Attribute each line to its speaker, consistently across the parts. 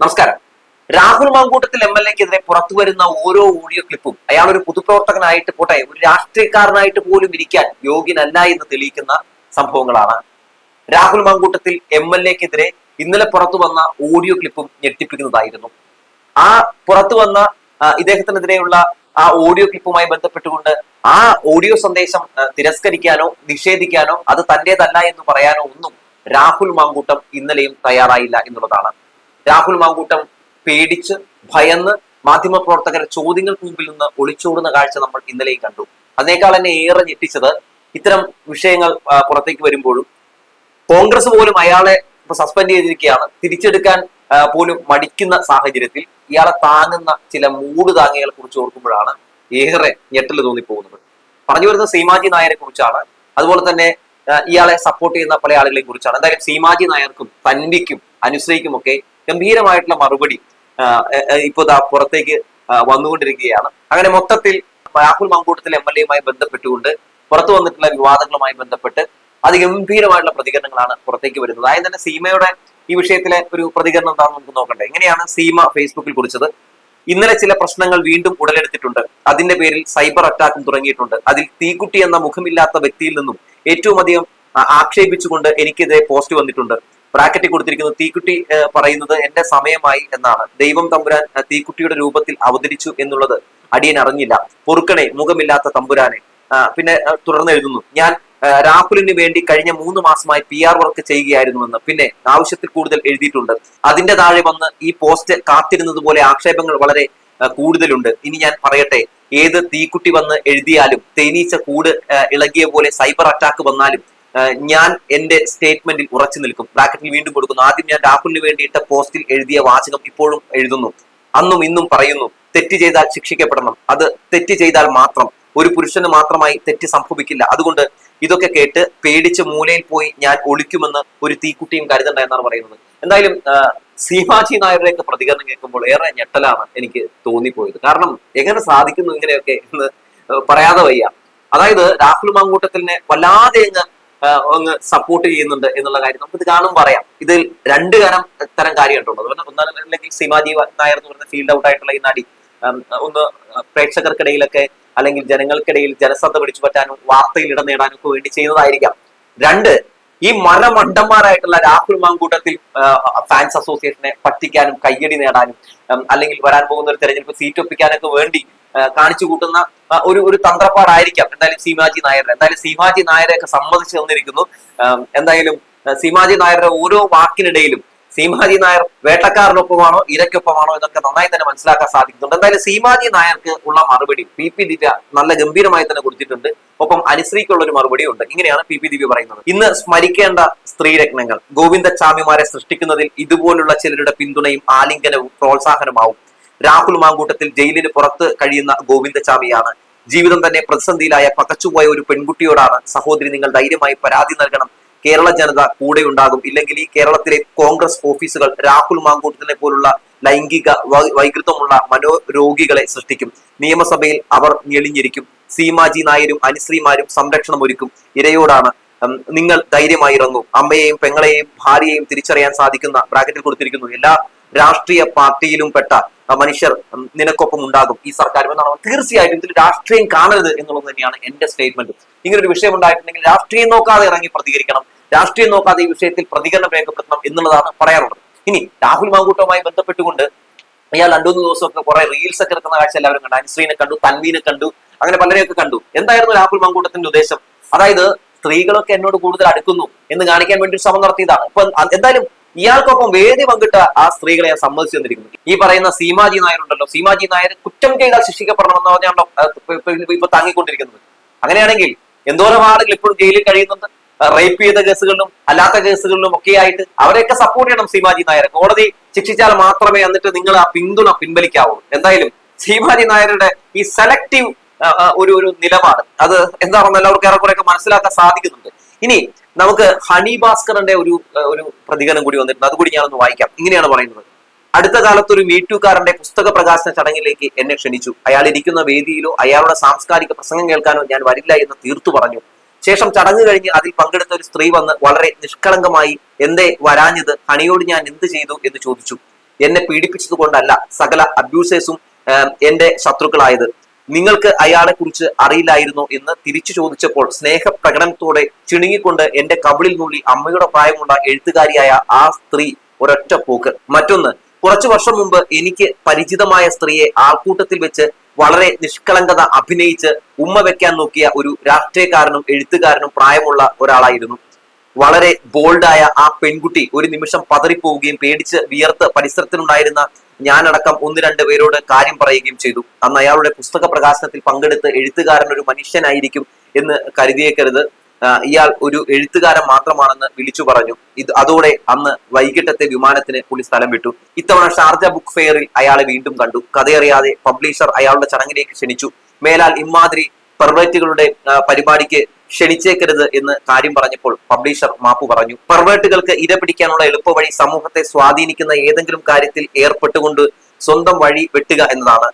Speaker 1: നമസ്കാരം. Rahul Mamkootathil M L എക്കെതിരെ പുറത്തു വരുന്ന ഓരോ ഓഡിയോ ക്ലിപ്പും അയാൾ ഒരു പൊതുപ്രവർത്തകനായിട്ട് പോട്ടെ ഒരു രാഷ്ട്രീയക്കാരനായിട്ട് പോലും ഇരിക്കാൻ യോഗ്യനല്ല എന്ന് തെളിയിക്കുന്ന സംഭവങ്ങളാണ്. രാഹുൽ മാങ്കൂട്ടത്തിൽ എം എൽ എക്കെതിരെ ഇന്നലെ പുറത്തു വന്ന ഓഡിയോ ക്ലിപ്പും ഞെട്ടിപ്പിക്കുന്നതായിരുന്നു. ആ പുറത്തു വന്ന ഇദ്ദേഹത്തിനെതിരെയുള്ള ആ ഓഡിയോ ക്ലിപ്പുമായി ബന്ധപ്പെട്ടുകൊണ്ട് ആ ഓഡിയോ സന്ദേശം തിരസ്കരിക്കാനോ നിഷേധിക്കാനോ അത് തന്റേതല്ല എന്ന് പറയാനോ ഒന്നും രാഹുൽ മാങ്കൂട്ടം ഇന്നലെയും തയ്യാറായില്ല എന്നുള്ളതാണ്. രാഹുൽ മാങ്കൂട്ടം പേടിച്ച് ഭയന്ന് മാധ്യമപ്രവർത്തകരെ ചോദ്യങ്ങൾക്ക് മുമ്പിൽ നിന്ന് ഒളിച്ചോടുന്ന കാഴ്ച നമ്മൾ ഇന്നലെയും കണ്ടു. അതിനേക്കാൾ എന്നെ ഏറെ ഞെട്ടിച്ചത് ഇത്തരം വിഷയങ്ങൾ പുറത്തേക്ക് വരുമ്പോഴും കോൺഗ്രസ് പോലും അയാളെ സസ്പെൻഡ് ചെയ്തിരിക്കുകയാണ്. തിരിച്ചെടുക്കാൻ പോലും മടിക്കുന്ന സാഹചര്യത്തിൽ ഇയാളെ താങ്ങുന്ന ചില മൂട് താങ്ങികളെ കുറിച്ച് ഓർക്കുമ്പോഴാണ് ഏറെ ഞെട്ടൽ തോന്നിപ്പോകുന്നത്. പറഞ്ഞു വരുന്ന സീമാജി നായരെ കുറിച്ചാണ്. അതുപോലെ തന്നെ ഇയാളെ സപ്പോർട്ട് ചെയ്യുന്ന പല ആളുകളെ കുറിച്ചാണ്. എന്തായാലും സീമാജി നായർക്കും തൻവിക്കും അനുശ്രീക്കും ഒക്കെ ഗംഭീരമായിട്ടുള്ള മറുപടി ഇപ്പോൾ പുറത്തേക്ക് വന്നുകൊണ്ടിരിക്കുകയാണ്. അങ്ങനെ മൊത്തത്തിൽ രാഹുൽ മങ്കൂട്ടത്തിൽ എം എൽ എയുമായി ബന്ധപ്പെട്ടുകൊണ്ട് പുറത്തു വന്നിട്ടുള്ള വിവാദങ്ങളുമായി ബന്ധപ്പെട്ട് അതിഗംഭീരമായിട്ടുള്ള പ്രതികരണങ്ങളാണ് പുറത്തേക്ക് വരുന്നത്. അതായത് തന്നെ സീമയുടെ ഈ വിഷയത്തിലെ ഒരു പ്രതികരണം എന്താണെന്ന് നമുക്ക് നോക്കണ്ടേ? എങ്ങനെയാണ് സീമ ഫേസ്ബുക്കിൽ കുറിച്ചത്? ഇന്നലെ ചില പ്രശ്നങ്ങൾ വീണ്ടും ഉടലെടുത്തിട്ടുണ്ട്. അതിന്റെ പേരിൽ സൈബർ അറ്റാക്കും തുടങ്ങിയിട്ടുണ്ട്. അതിൽ തീക്കുട്ടി എന്ന മുഖമില്ലാത്ത വ്യക്തിയിൽ നിന്നും ഏറ്റവും അധികം ആക്ഷേപിച്ചുകൊണ്ട് എനിക്കെതിരെ പോസ്റ്റ് വന്നിട്ടുണ്ട്. ബ്രാക്കറ്റിൽ കൊടുത്തിരിക്കുന്നത് തീക്കുട്ടി പറയുന്നത് എന്റെ സമയമായി എന്നാണ്. ദൈവം തമ്പുരാൻ തീക്കുട്ടിയുടെ രൂപത്തിൽ അവതരിച്ചു എന്നുള്ളത് അടിയൻ അറിഞ്ഞില്ല. പൊറുക്കണേ മുഖമില്ലാത്ത തമ്പുരാനെ. പിന്നെ തുടർന്ന് എഴുതുന്നു. ഞാൻ രാഹുലിന് വേണ്ടി കഴിഞ്ഞ മൂന്ന് മാസമായി പി ആർ വർക്ക് ചെയ്യുകയായിരുന്നുവെന്ന് പിന്നെ ആവശ്യത്തിൽ കൂടുതൽ എഴുതിയിട്ടുണ്ട്. അതിന്റെ താഴെ വന്ന് ഈ പോസ്റ്റ് കാത്തിരുന്നത് പോലെ ആക്ഷേപങ്ങൾ വളരെ കൂടുതലുണ്ട്. ഇനി ഞാൻ പറയട്ടെ ഏത് തീക്കുട്ടി വന്ന് എഴുതിയാലും തേനീച്ച കൂട് ഇളകിയ പോലെ സൈബർ അറ്റാക്ക് വന്നാലും ഞാൻ എന്റെ സ്റ്റേറ്റ്മെന്റിൽ ഉറച്ചു നിൽക്കും. ബ്രാക്കറ്റിൽ വീണ്ടും കൊടുക്കുന്നു. ആദ്യം ഞാൻ രാഹുലിന് വേണ്ടിയിട്ട് പോസ്റ്റിൽ എഴുതിയ വാചകം ഇപ്പോഴും എഴുതുന്നു. അന്നും ഇന്നും പറയുന്നു തെറ്റ് ചെയ്താൽ ശിക്ഷിക്കപ്പെടണം. അത് തെറ്റ് ചെയ്താൽ മാത്രം. ഒരു പുരുഷന് മാത്രമായി തെറ്റ് സംഭവിക്കില്ല. അതുകൊണ്ട് ഇതൊക്കെ കേട്ട് പേടിച്ച് മൂലയിൽ പോയി ഞാൻ ഒളിക്കുമെന്ന് ഒരു തീക്കുട്ടിയും കരുതണ്ട എന്നാണ് പറയുന്നത്. എന്തായാലും സീമാജി നായരുടെയൊക്കെ പ്രതികരണം കേൾക്കുമ്പോൾ ഏറെ ഞെട്ടലാണ് എനിക്ക് തോന്നിപ്പോയത്. കാരണം എങ്ങനെ സാധിക്കുന്നു ഇങ്ങനെയൊക്കെ എന്ന് പറയാതെ വയ്യ. അതായത് രാഹുൽ മാങ്കൂട്ടത്തിനെ വല്ലാതെ അങ്ങ് അങ്ങ് സപ്പോർട്ട് ചെയ്യുന്നുണ്ട് എന്നുള്ള കാര്യം നമുക്ക് ഇത് കാണും പറയാം. ഇതിൽ രണ്ട് തരം തരം കാര്യമായിട്ടുണ്ട് അതുപോലെ ഒന്നല്ലെങ്കിൽ സീമാജി നായർ എന്ന് പറയുന്ന ഫീൽഡ് ഔട്ട് ആയിട്ടുള്ള ഈ നടി. ഒന്ന് പ്രേക്ഷകർക്കിടയിലൊക്കെ അല്ലെങ്കിൽ ജനങ്ങൾക്കിടയിൽ ജനശ്രദ്ധ പിടിച്ചു പറ്റാനും വാർത്തയിൽ ഇടം നേടാനും ഒക്കെ വേണ്ടി ചെയ്യുന്നതായിരിക്കാം. രണ്ട് ഈ മരമണ്ടന്മാരായിട്ടുള്ള രാഹുൽ മാങ്കൂട്ടത്തിൽ ഫാൻസ് അസോസിയേഷനെ പറ്റിക്കാനും കയ്യടി നേടാനും അല്ലെങ്കിൽ വരാൻ പോകുന്ന ഒരു തെരഞ്ഞെടുപ്പ് സീറ്റ് ഒപ്പിക്കാനൊക്കെ വേണ്ടി കാണിച്ചു കൂട്ടുന്ന ഒരു ഒരു തന്ത്രപ്പാടായിരിക്കാം. എന്തായാലും സീമാജി നായർ എന്തായാലും സീമാജി നായരെയൊക്കെ സമ്മതിച്ചു തന്നിരിക്കുന്നു. എന്തായാലും സീമാജി നായരുടെ ഓരോ വാക്കിനിടയിലും സീമാജി നായർ വേട്ടക്കാരനൊപ്പമാണോ ഇരയ്ക്കൊപ്പമാണോ എന്നൊക്കെ നന്നായി തന്നെ മനസ്സിലാക്കാൻ സാധിക്കുന്നുണ്ട്. എന്തായാലും സീമാജി നായർക്ക് ഉള്ള മറുപടി പി പി ദിവ്യ നല്ല ഗംഭീരമായി തന്നെ കൊടുത്തിട്ടുണ്ട്. ഒപ്പം അനുശ്രീക്കുള്ള ഒരു മറുപടി ഉണ്ട്. ഇങ്ങനെയാണ് പി പി ദിവ്യ പറയുന്നത്. ഇന്ന് സ്മരിക്കേണ്ട സ്ത്രീരത്നങ്ങൾ ഗോവിന്ദച്ചാമിമാരെ സൃഷ്ടിക്കുന്നതിൽ ഇതുപോലുള്ള ചിലരുടെ പിന്തുണയും ആലിംഗനവും പ്രോത്സാഹനമാവും. രാഹുൽ മാങ്കൂട്ടത്തിൽ ജയിലിന് പുറത്ത് കഴിയുന്ന ഗോവിന്ദചാമിയാണ് ജീവിതം തന്നെ പ്രതിസന്ധിയിലായ പകച്ചുപോയ ഒരു പെൺകുട്ടിയോടാണ് സഹോദരി നിങ്ങൾ ധൈര്യമായി പരാതി നൽകണം. കേരള ജനത കൂടെ ഉണ്ടാകും. ഇല്ലെങ്കിൽ ഈ കേരളത്തിലെ കോൺഗ്രസ് ഓഫീസുകൾ രാഹുൽ മാങ്കൂട്ടത്തിനെ പോലുള്ള ലൈംഗിക വൈകൃതമുള്ള മനോരോഗികളെ സൃഷ്ടിക്കും. നിയമസഭയിൽ അവർ ഞെളിഞ്ഞിരിക്കും. സീമാജി നായരും അനുശ്രീമാരും സംരക്ഷണം ഒരുക്കും. ഇരയോടാണ് നിങ്ങൾ ധൈര്യമായി ഇറങ്ങും. അമ്മയെയും പെങ്ങളെയും ഭാര്യയെയും തിരിച്ചറിയാൻ സാധിക്കുന്ന ബ്രാക്കറ്റിൽ കൊടുത്തിരിക്കുന്നു. എല്ലാ രാഷ്ട്രീയ പാർട്ടിയിലും പെട്ട മനുഷ്യർ നിനക്കൊപ്പം ഉണ്ടാകും ഈ സർക്കാരും എന്നാണ് തീർച്ചയായിട്ടും ഇതിൽ രാഷ്ട്രീയം കാണരുത് എന്നുള്ളത് തന്നെയാണ് എന്റെ സ്റ്റേറ്റ്മെന്റ് ഇങ്ങനെ ഒരു വിഷയം ഉണ്ടായിട്ടുണ്ടെങ്കിൽ രാഷ്ട്രീയം നോക്കാതെ ഇറങ്ങി പ്രതികരിക്കണം. രാഷ്ട്രീയം നോക്കാതെ ഈ വിഷയത്തിൽ പ്രതികരണം രേഖപ്പെടുത്തണം എന്നുള്ളതാണ് പറയാറുള്ളത്. ഇനി രാഹുൽ മാങ്കൂട്ടവുമായി ബന്ധപ്പെട്ടുകൊണ്ട് ഇയാൾ രണ്ടു മൂന്ന് ദിവസമൊക്കെ കുറെ റീൽസ് ഒക്കെ എടുക്കുന്ന കാഴ്ച എല്ലാവരും കണ്ടു. അനുശ്രീനെ കണ്ടു തൻവീനെ കണ്ടു അങ്ങനെ പലരെയൊക്കെ കണ്ടു. എന്തായിരുന്നു രാഹുൽ മാങ്കൂട്ടത്തിന്റെ ഉദ്ദേശം? അതായത് സ്ത്രീകളൊക്കെ എന്നോട് കൂടുതൽ അടുക്കുന്നു എന്ന് കാണിക്കാൻ വേണ്ടി ഒരു ശ്രമം നടത്തിയതാണ്. ഇപ്പൊ എന്തായാലും ഇയാൾക്കൊപ്പം വേദി പങ്കിട്ട ആ സ്ത്രീകളെ ഞാൻ സമ്മതിച്ചു തന്നിരിക്കുന്നു. ഈ പറയുന്ന സീമാജി നായർ ഉണ്ടല്ലോ സീമാജി നായർ കുറ്റം ചെയ്താൽ ശിക്ഷിക്കപ്പെടണമെന്ന് പറഞ്ഞാണല്ലോ ഇപ്പൊ- താങ്ങിക്കൊണ്ടിരിക്കുന്നത്. അങ്ങനെയാണെങ്കിൽ എന്തോരം ആളുകൾ ഇപ്പോഴും ജയിലിൽ കഴിയുന്നുണ്ട്? റേപ്പ് ചെയ്ത കേസുകളിലും അല്ലാത്ത കേസുകളിലും ഒക്കെ ആയിട്ട് അവരെയൊക്കെ സപ്പോർട്ട് ചെയ്യണം സീമാജി നായർ കോടതി ശിക്ഷിച്ചാൽ മാത്രമേ എന്നിട്ട് നിങ്ങൾ ആ പിന്തുണ പിൻവലിക്കാവൂ. എന്തായാലും സീമാജി നായരുടെ ഈ സെലക്റ്റീവ് ഒരു ഒരു നിലപാട് അത് എന്താണെന്ന് എല്ലാവർക്കും ഏറെക്കുറെ മനസ്സിലാക്കാൻ സാധിക്കുന്നുണ്ട്. ഇനി നമുക്ക് ഹണി ഭാസ്കറിന്റെ ഒരു ഒരു പ്രതികരണം കൂടി വന്നിട്ടുണ്ട്. അതുകൂടി ഞാനൊന്ന് വായിക്കാം. ഇങ്ങനെയാണ് പറയുന്നത്. അടുത്ത കാലത്ത് ഒരു മീറ്റുകാരന്റെ പുസ്തക പ്രകാശന ചടങ്ങിലേക്ക് എന്നെ ക്ഷണിച്ചു. അയാൾ ഇരിക്കുന്ന വേദിയിലോ അയാളുടെ സാംസ്കാരിക പ്രസംഗം കേൾക്കാനോ ഞാൻ വരില്ല എന്ന് തീർത്തു പറഞ്ഞു. ശേഷം ചടങ്ങ് കഴിഞ്ഞ് അതിൽ പങ്കെടുത്ത ഒരു സ്ത്രീ വന്ന് വളരെ നിഷ്കളങ്കമായി എന്തേ വരാഞ്ഞത്? ഹണിയോട് ഞാൻ എന്ത് ചെയ്തു? എന്ന് ചോദിച്ചു. എന്നെ പീഡിപ്പിച്ചത് കൊണ്ടല്ല സകല അബ്യൂസേഴ്സും എന്റെ ശത്രുക്കളായത്. നിങ്ങൾക്ക് അയാളെ കുറിച്ച് അറിയില്ലായിരുന്നോ എന്ന് തിരിച്ചു ചോദിച്ചപ്പോൾ സ്നേഹപ്രകടനത്തോടെ ചിണുങ്ങിക്കൊണ്ട് എന്റെ കവിളിൽ നുള്ളി അമ്മയുടെ പ്രായമുള്ള എഴുത്തുകാരിയായ ആ സ്ത്രീ ഒരൊറ്റ പോക്ക്. മറ്റൊന്ന് കുറച്ചു വർഷം മുമ്പ് എനിക്ക് പരിചിതമായ സ്ത്രീയെ ആൾക്കൂട്ടത്തിൽ വെച്ച് വളരെ നിഷ്കളങ്കത അഭിനയിച്ച് ഉമ്മ വെക്കാൻ നോക്കിയ ഒരു രാഷ്ട്രീയക്കാരനും എഴുത്തുകാരനും പ്രായമുള്ള ഒരാളായിരുന്നു. വളരെ ബോൾഡായ ആ പെൺകുട്ടി ഒരു നിമിഷം പതറിപ്പോവുകയും പേടിച്ച് വിയർത്ത് പരിസരത്തിലുണ്ടായിരുന്ന ഞാനടക്കം ഒന്ന് രണ്ട് പേരോട് കാര്യം പറയുകയും ചെയ്തു. അന്ന് അയാളുടെ പുസ്തക പ്രകാശനത്തിൽ പങ്കെടുത്ത് എഴുത്തുകാരൻ ഒരു മനുഷ്യനായിരിക്കും എന്ന് കരുതിയേക്കരുത്. ഇയാൾ ഒരു എഴുത്തുകാരൻ മാത്രമാണെന്ന് വിളിച്ചു പറഞ്ഞു. ഇത് അതോടെ അന്ന് വൈകിട്ടത്തെ വിമാനത്തിന് പുള്ളി സ്ഥലം വിട്ടു. ഇത്തവണ ഷാർജ ബുക്ക് ഫെയറിൽ അയാളെ വീണ്ടും കണ്ടു. കഥയറിയാതെ പബ്ലിഷർ അയാളുടെ ചടങ്ങിലേക്ക് ക്ഷണിച്ചു. മേലാൽ ഇമാതിരി പെർവേറ്റുകളുടെ പരിപാടിക്ക് ക്ഷണിച്ചേക്കരുത് എന്ന് കാര്യം പറഞ്ഞപ്പോൾ പബ്ലിഷർ മാപ്പ് പറഞ്ഞു. പെർവേട്ടുകൾക്ക് ഇര പിടിക്കാനുള്ള എളുപ്പവഴി സമൂഹത്തെ സ്വാധീനിക്കുന്ന ഏതെങ്കിലും കാര്യത്തിൽ ഏർപ്പെട്ടുകൊണ്ട് സ്വന്തം വഴി വെട്ടുക എന്നതാണ്.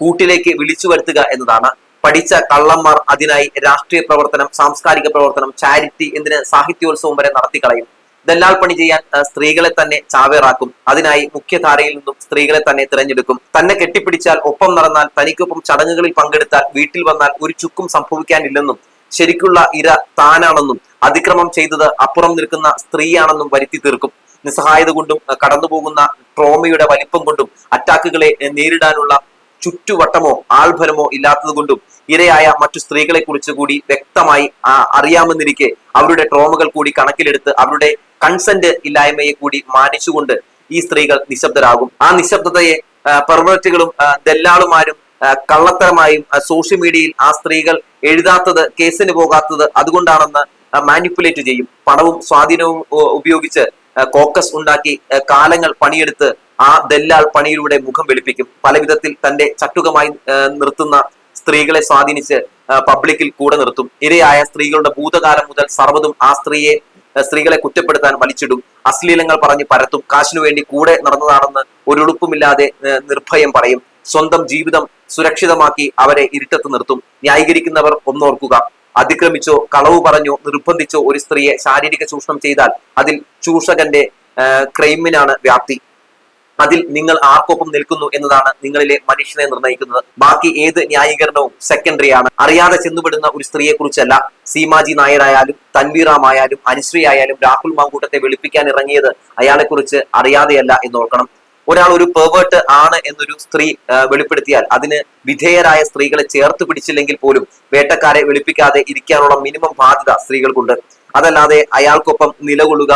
Speaker 1: കൂട്ടിലേക്ക് വിളിച്ചു വരുത്തുക എന്നതാണ്. പഠിച്ച കള്ളന്മാർ അതിനായി രാഷ്ട്രീയ പ്രവർത്തനം സാംസ്കാരിക പ്രവർത്തനം ചാരിറ്റി എന്തിന് സാഹിത്യോത്സവം വരെ നടത്തിക്കളയും. ദല്ലാൽ പണി ചെയ്യാൻ സ്ത്രീകളെ തന്നെ ചാവേറാക്കും. അതിനായി മുഖ്യധാരയിൽ നിന്നും സ്ത്രീകളെ തന്നെ തിരഞ്ഞെടുക്കും. തന്നെ കെട്ടിപ്പിടിച്ചാൽ ഒപ്പം നടന്നാൽ തനിക്കൊപ്പം ചടങ്ങുകളിൽ പങ്കെടുത്താൽ വീട്ടിൽ വന്നാൽ ഒരു ചുക്കും സംഭവിക്കാനില്ലെന്നും ശരിക്കുള്ള ഇര താനാണെന്നും അതിക്രമം ചെയ്തത് അപ്പുറം നിൽക്കുന്ന സ്ത്രീയാണെന്നും വരുത്തി തീർക്കും. നിസ്സഹായത കൊണ്ടും കടന്നുപോകുന്ന ട്രോമയുടെ വലിപ്പം കൊണ്ടും അറ്റാക്കുകളെ നേരിടാനുള്ള ചുറ്റുവട്ടമോ ആൾഫലമോ ഇല്ലാത്തത് കൊണ്ടും ഇരയായ മറ്റു സ്ത്രീകളെ കുറിച്ച് കൂടി വ്യക്തമായി അറിയാമെന്നിരിക്കെ അവരുടെ ട്രോമകൾ കൂടി കണക്കിലെടുത്ത് അവരുടെ കൺസെന്റ് ഇല്ലായ്മയെ കൂടി മാനിച്ചുകൊണ്ട് ഈ സ്ത്രീകൾ നിശബ്ദരാകും. ആ നിശബ്ദതയെ പെർവേറ്റുകളും ദല്ലാളുമാരും കള്ളത്തരമായും സോഷ്യൽ മീഡിയയിൽ ആ സ്ത്രീകൾ എഴുതാത്തത് കേസിന് പോകാത്തത് അതുകൊണ്ടാണെന്ന് മാനിപ്പുലേറ്റ് ചെയ്യും. പണവും സ്വാധീനവും ഉപയോഗിച്ച് കോക്കസ് ഉണ്ടാക്കി കാലങ്ങൾ പണിയെടുത്ത് ആ ദല്ലാൾ പണിയിലൂടെ മുഖം വെളുപ്പിക്കും. പല വിധത്തിൽ തന്റെ ചട്ടുകമായി നിർത്തുന്ന സ്ത്രീകളെ സ്വാധീനിച്ച് പബ്ലിക്കിൽ കൂടെ നിർത്തും. ഇരയായ സ്ത്രീകളുടെ ഭൂതകാലം മുതൽ സർവതും ആ സ്ത്രീയെ സ്ത്രീകളെ കുറ്റപ്പെടുത്താൻ വലിച്ചിടും അശ്ലീലങ്ങൾ പറഞ്ഞ് പരത്തും. കാശിനു വേണ്ടി കൂടെ നടന്നതാണെന്ന് ഒരു ഉളുപ്പുമില്ലാതെ നിർഭയം പറയും. സ്വന്തം ജീവിതം സുരക്ഷിതമാക്കി അവരെ ഇരുട്ടത്ത് നിർത്തും. ന്യായീകരിക്കുന്നവർ ഒന്നോർക്കുക. അതിക്രമിച്ചോ കളവ് പറഞ്ഞോ നിർബന്ധിച്ചോ ഒരു സ്ത്രീയെ ശാരീരിക ചൂഷണം ചെയ്താൽ അതിൽ ചൂഷകന്റെ ക്രൈമിനാണ് വ്യാപ്തി. അതിൽ നിങ്ങൾ ആർക്കൊപ്പം നിൽക്കുന്നു എന്നതാണ് നിങ്ങളിലെ മനുഷ്യനെ നിർണയിക്കുന്നത് ബാക്കി ഏത് ന്യായീകരണവും സെക്കൻഡറി ആണ് അറിയാതെ ചെന്നുപെടുന്ന ഒരു സ്ത്രീയെ കുറിച്ചല്ല സീമാജി നായരായാലും തൻവീറാമായാലും അനുശ്രീ ആയാലും രാഹുൽ മാങ്കൂട്ടത്തെ വെളുപ്പിക്കാൻ ഇറങ്ങിയത് അയാളെക്കുറിച്ച് അറിയാതെയല്ല എന്ന് ഓർക്കണം ഒരാൾ ഒരു പെർവേർട്ട് ആണ് എന്നൊരു സ്ത്രീ വെളിപ്പെടുത്തിയാൽ അതിന് വിധേയരായ സ്ത്രീകളെ ചേർത്ത് പിടിച്ചില്ലെങ്കിൽ പോലും വേട്ടക്കാരെ വെളുപ്പിക്കാതെ ഇരിക്കാനുള്ള മിനിമം ബാധ്യത സ്ത്രീകൾക്കുണ്ട്. അതല്ലാതെ അയാൾക്കൊപ്പം നിലകൊള്ളുക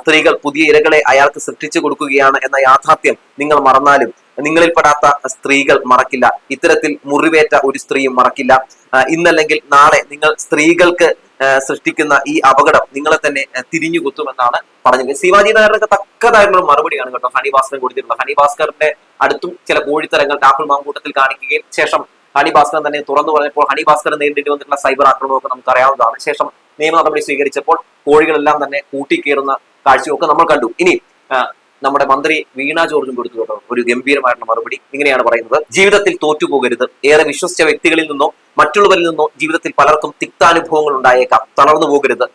Speaker 1: സ്ത്രീകൾ പുതിയ ഇരകളെ അയാൾക്ക് സൃഷ്ടിച്ചു കൊടുക്കുകയാണ് എന്ന യാഥാർത്ഥ്യം നിങ്ങൾ മറന്നാലും നിങ്ങളിൽപ്പെടാത്ത സ്ത്രീകൾ മറക്കില്ല. ഇത്തരത്തിൽ മുറിവേറ്റ ഒരു സ്ത്രീയും മറക്കില്ല. ഇന്നല്ലെങ്കിൽ നാളെ നിങ്ങൾ സ്ത്രീകൾക്ക് സൃഷ്ടിക്കുന്ന ഈ അപകടം നിങ്ങളെ തന്നെ തിരിഞ്ഞു കുത്തുമെന്നാണ് പറഞ്ഞത്. ശിവാജി നായരുടെ തക്കതായിട്ടുള്ള മറുപടിയാണ് കേട്ടോ ഹണി ഭാസ്കരൻ കൊടുത്തിട്ടുള്ളത്. ഹണി ഭാസ്കറിന്റെ അടുത്തും ചില കോഴിത്തരങ്ങൾ രാഹുൽ മാങ്കൂട്ടത്തിൽ കാണിക്കുകയും ശേഷം ഹണി ഭാസ്കരൻ തന്നെ തുറന്നു പറഞ്ഞപ്പോൾ ഹണി ഭാസ്കരൻ നേരിടേണ്ടി വന്നിട്ടുള്ള സൈബർ ആക്രമണമൊക്കെ നമുക്ക് അറിയാവുന്നതാണ് ശേഷം നിയമ നടപടി സ്വീകരിച്ചപ്പോൾ കോഴികളെല്ലാം തന്നെ കൂട്ടിക്കേറുന്ന കാഴ്ചയൊക്കെ നമ്മൾ കണ്ടു. ഇനി നമ്മുടെ മന്ത്രി വീണ ജോർജും കൊടുത്തു കേട്ടോ ഒരു ഗംഭീരമായിട്ടുള്ള മറുപടി. ഇങ്ങനെയാണ് പറയുന്നത്. ജീവിതത്തിൽ തോറ്റുപോകരുത്. ഏറെ വിശ്വസിച്ച വ്യക്തികളിൽ നിന്നോ മറ്റുള്ളവരിൽ നിന്നോ ജീവിതത്തിൽ പലർക്കും തിക്താനുഭവങ്ങൾ ഉണ്ടായേക്കാം. തളർന്നു പോകരുത്.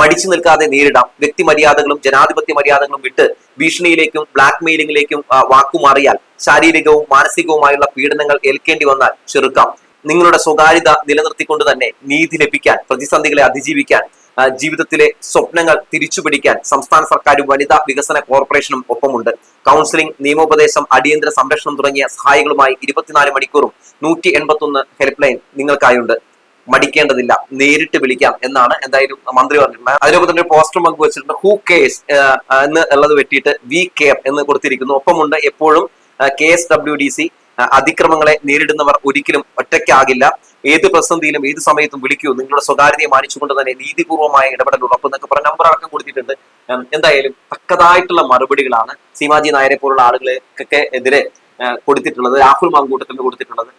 Speaker 1: മടിച്ചു നിൽക്കാതെ നേരിടാം. വ്യക്തി മര്യാദകളും ജനാധിപത്യ മര്യാദകളും വിട്ട് ഭീഷണിയിലേക്കും ബ്ലാക്ക് മെയിലിംഗിലേക്കും വാക്കുമാറിയാൽ ശാരീരികവും മാനസികവുമായുള്ള പീഡനങ്ങൾ ഏൽക്കേണ്ടി വന്നാൽ ചെറുക്കാം. നിങ്ങളുടെ സ്വകാര്യത നിലനിർത്തിക്കൊണ്ട് തന്നെ നീതി ലഭിക്കാൻ പ്രതിസന്ധികളെ അതിജീവിക്കാൻ ജീവിതത്തിലെ സ്വപ്നങ്ങൾ തിരിച്ചുപിടിക്കാൻ സംസ്ഥാന സർക്കാരും വനിതാ വികസന കോർപ്പറേഷനും ഒപ്പമുണ്ട്. കൗൺസിലിംഗ് നിയമോപദേശം അടിയന്തര സംരക്ഷണം തുടങ്ങിയ സഹായികളുമായി ഇരുപത്തിനാല് മണിക്കൂറും നൂറ്റി എൺപത്തൊന്ന് ഹെൽപ്പ് ലൈൻ നിങ്ങൾക്കായുണ്ട്. മടിക്കേണ്ടതില്ല. നേരിട്ട് വിളിക്കാം എന്നാണ് എന്തായാലും മന്ത്രി പറഞ്ഞിട്ടുള്ളത്. അതിനൊപ്പം തന്നെ പോസ്റ്റർ പങ്ക് വെച്ചിട്ടുണ്ട്. ഹൂ കേസ് എന്ന് ഉള്ളത് വെട്ടിയിട്ട് വി കെയർ എന്ന് കൊടുത്തിരിക്കുന്നു. ഒപ്പമുണ്ട് എപ്പോഴും K S W D C അതിക്രമങ്ങളെ നേരിടുന്നവർ ഒരിക്കലും ഒറ്റയ്ക്കാകില്ല. ഏത് പ്രതിസന്ധിയിലും ഏത് സമയത്തും വിളിക്കൂ. നിങ്ങളുടെ സ്വകാര്യതയെ മാനിച്ചുകൊണ്ട് തന്നെ നീതിപൂർവമായ ഇടപെടൽ ഉറപ്പ് എന്നൊക്കെ പറഞ്ഞ നമ്പർ അടക്കം കൊടുത്തിട്ടുണ്ട്. എന്തായാലും തക്കതായിട്ടുള്ള മറുപടികളാണ് സീമാജി നായരെ പോലുള്ള ആളുകൾക്കൊക്കെ എതിരെ കൊടുത്തിട്ടുള്ളത്. രാഹുൽ മാങ്കൂട്ടത്തിന് കൊടുത്തിട്ടുള്ളത്.